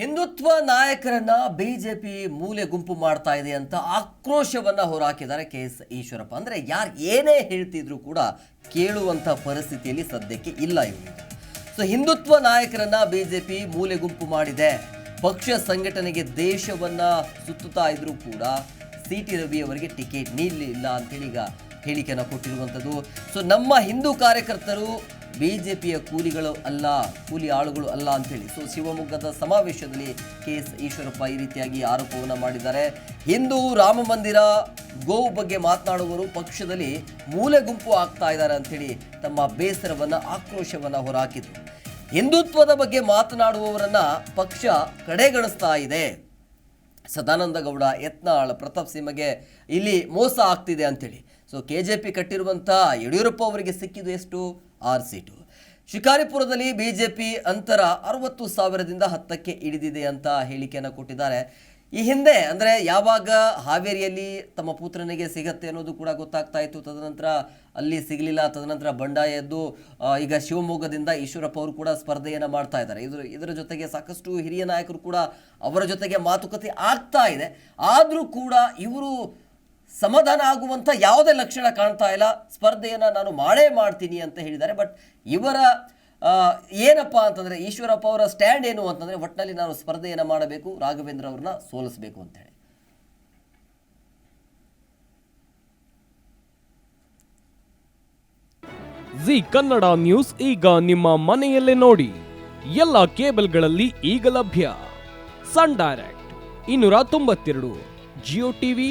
ಹಿಂದುತ್ವ ನಾಯಕರನ್ನ ಬಿಜೆಪಿ ಮೂಲೆ ಗುಂಪು ಮಾಡ್ತಾ ಇದೆ ಅಂತ ಆಕ್ರೋಶವನ್ನ ಹೊರಹಾಕಿದ್ದಾರೆ ಕೆ ಎಸ್ ಈಶ್ವರಪ್ಪ. ಅಂದ್ರೆ ಯಾರು ಏನೇ ಹೇಳ್ತಿದ್ರು ಕೂಡ ಕೇಳುವಂತ ಪರಿಸ್ಥಿತಿಯಲ್ಲಿ ಸದ್ಯಕ್ಕೆ ಇಲ್ಲ ಇವರು. ಸೊ ಹಿಂದುತ್ವ ನಾಯಕರನ್ನ ಬಿಜೆಪಿ ಮೂಲೆ ಗುಂಪು ಮಾಡಿದೆ. ಪಕ್ಷ ಸಂಘಟನೆಗೆ ದೇಶವನ್ನ ಸುತ್ತುತ್ತಾ ಇದ್ರು ಕೂಡ ಸಿ ಟಿ ರವಿ ಅವರಿಗೆ ಟಿಕೆಟ್ ನೀಡಲಿಲ್ಲ ಅಂತೇಳಿ ಈಗ ಹೇಳಿಕೆಯನ್ನು ಕೊಟ್ಟಿರುವಂಥದ್ದು ಸೊ ನಮ್ಮ ಹಿಂದೂ ಕಾರ್ಯಕರ್ತರು ಬಿಜೆಪಿಯ ಕೂಲಿಗಳು ಅಲ್ಲ, ಕೂಲಿ ಆಳುಗಳು ಅಲ್ಲ ಅಂತೇಳಿ. ಸೊ ಶಿವಮೊಗ್ಗದ ಸಮಾವೇಶದಲ್ಲಿ ಕೆ ಎಸ್ ಈಶ್ವರಪ್ಪ ಈ ರೀತಿಯಾಗಿ ಆರೋಪವನ್ನು ಮಾಡಿದ್ದಾರೆ. ಹಿಂದೂ ರಾಮ ಮಂದಿರ, ಗೋವು ಬಗ್ಗೆ ಮಾತನಾಡುವವರು ಪಕ್ಷದಲ್ಲಿ ಮೂಲೆ ಗುಂಪು ಆಗ್ತಾ ಇದ್ದಾರೆ ಅಂಥೇಳಿ ತಮ್ಮ ಬೇಸರವನ್ನು, ಆಕ್ರೋಶವನ್ನು ಹೊರಹಾಕಿದರು ಹಿಂದುತ್ವದ ಬಗ್ಗೆ ಮಾತನಾಡುವವರನ್ನು ಪಕ್ಷ ಕಡೆಗಣಿಸ್ತಾ ಇದೆ. ಸದಾನಂದ ಗೌಡ, ಯತ್ನಾಳ್, ಪ್ರತಾಪ್ ಸಿಂಹಗೆ ಇಲ್ಲಿ ಮೋಸ ಆಗ್ತಿದೆ ಅಂಥೇಳಿ ಸೊ ಕೆ ಜೆ ಪಿ ಕಟ್ಟಿರುವಂಥ ಯಡಿಯೂರಪ್ಪ ಅವರಿಗೆ ಸಿಕ್ಕಿದ್ದು ಎಷ್ಟು? ಆರು ಸೀಟು. ಶಿಕಾರಿಪುರದಲ್ಲಿ ಬಿಜೆಪಿ ಅಂತರ ಅರವತ್ತು ಸಾವಿರದಿಂದ ಹತ್ತಕ್ಕೆ ಇಳಿದಿದೆ ಅಂತ ಹೇಳಿಕೆಯನ್ನು ಕೊಟ್ಟಿದ್ದಾರೆ. ಈ ಹಿಂದೆ ಅಂದರೆ ಯಾವಾಗ ಹಾವೇರಿಯಲ್ಲಿ ತಮ್ಮ ಪುತ್ರನಿಗೆ ಸಿಗತ್ತೆ ಅನ್ನೋದು ಕೂಡ ಗೊತ್ತಾಗ್ತಾ ಇತ್ತು. ತದನಂತರ ಅಲ್ಲಿ ಸಿಗಲಿಲ್ಲ. ತದನಂತರ ಬಂಡಾಯ ಎದ್ದು ಈಗ ಶಿವಮೊಗ್ಗದಿಂದ ಈಶ್ವರಪ್ಪ ಅವರು ಕೂಡ ಸ್ಪರ್ಧೆಯನ್ನು ಮಾಡ್ತಾ ಇದ್ದಾರೆ. ಇದ್ರ, ಇದರ ಜೊತೆಗೆ ಸಾಕಷ್ಟು ಹಿರಿಯ ನಾಯಕರು ಕೂಡ ಅವರ ಜೊತೆಗೆ ಮಾತುಕತೆ ಆಗ್ತಾ ಇದೆ. ಆದರೂ ಕೂಡ ಇವರು ಸಮಾಧಾನ ಆಗುವಂಥ ಯಾವುದೇ ಲಕ್ಷಣ ಕಾಣ್ತಾ ಇಲ್ಲ. ಸ್ಪರ್ಧೆಯನ್ನು ನಾನು ಮಾಡೇ ಮಾಡ್ತೀನಿ ಅಂತ ಹೇಳಿದ್ದಾರೆ. ಬಟ್ ಇವರ ಏನಪ್ಪ ಅಂತಂದರೆ, ಈಶ್ವರಪ್ಪ ಅವರ ಸ್ಟ್ಯಾಂಡ್ ಏನು ಅಂತಂದರೆ ಒಟ್ಟಿನಲ್ಲಿ ನಾನು ಸ್ಪರ್ಧೆಯನ್ನು ಮಾಡಬೇಕು, ರಾಘವೇಂದ್ರ ಅವ್ರನ್ನ ಸೋಲಿಸಬೇಕು ಅಂತೇಳಿ ಜಿ ಕನ್ನಡ ನ್ಯೂಸ್ ಈಗ ನಿಮ್ಮ ಮನೆಯಲ್ಲೇ ನೋಡಿ. ಎಲ್ಲ ಕೇಬಲ್ಗಳಲ್ಲಿ ಈಗ ಲಭ್ಯ. ಸನ್ ಡೈರೆಕ್ಟ್, ಇನ್ನೂರ ತೊಂಬತ್ತೆರಡು, ಜಿಯೋ ಟಿವಿ